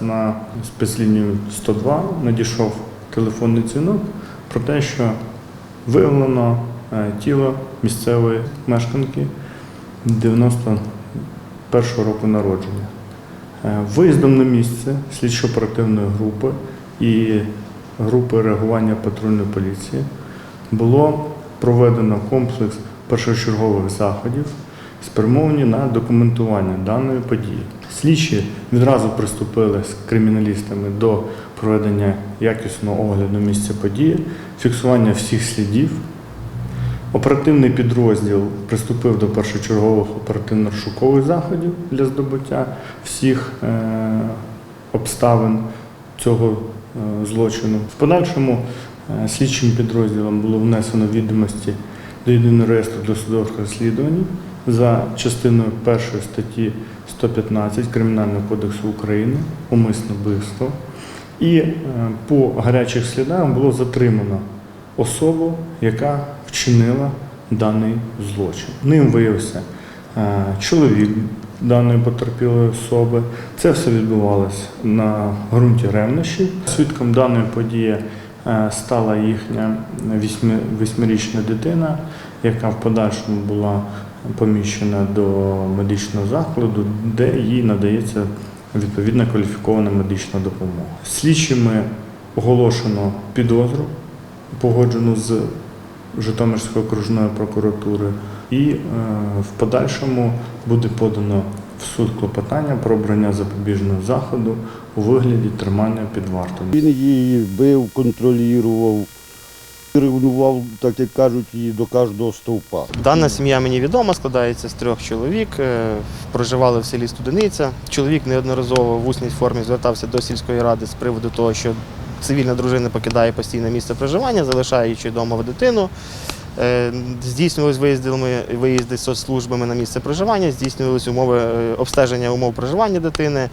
На спецлінію 102 надійшов телефонний дзвінок про те, що виявлено е, тіло місцевої мешканки 91-го року народження. Е, Виїздом на місце слідчо-оперативної групи і групи реагування патрульної поліції було проведено комплекс першочергових заходів, спрямовані на документування даної події. Слідчі відразу приступили з криміналістами до проведення якісного огляду місця події, фіксування всіх слідів. Оперативний підрозділ приступив до першочергових оперативно-розшукових заходів для здобуття всіх е, обставин цього е, злочину. В подальшому е, слідчим підрозділом було внесено відомості до єдиного реєстру досудових розслідувань за частиною першої статті 115 Кримінального кодексу України умисне вбивство. І е, по гарячих слідах було затримано особу, яка вчинила даний злочин. Ним виявився е, чоловік даної потерпілої особи. Це все відбувалося на ґрунті ревнощів. Свідком даної події е, стала їхня восьмирічна дитина, яка в подальшому була поміщена до медичного закладу, де їй надається відповідна кваліфікована медична допомога. Слідчими оголошено підозру, погоджену з Житомирської окружної прокуратури, і е, в подальшому буде подано в суд клопотання про обрання запобіжного заходу у вигляді тримання під вартою. Він її бив, контролював, ревнував, так як кажуть, її до кожного стовпа. Дана сім'я мені відома, складається з трьох чоловік. е, Проживали в селі Студениця. Чоловік неодноразово в усній формі звертався до сільської ради з приводу того, що цивільна дружина покидає постійне місце проживання, залишаючи вдома дитину. Е, Здійснювалися виїзди, виїзди з соцслужбами на місце проживання, здійснювалися умови е, обстеження умов проживання дитини.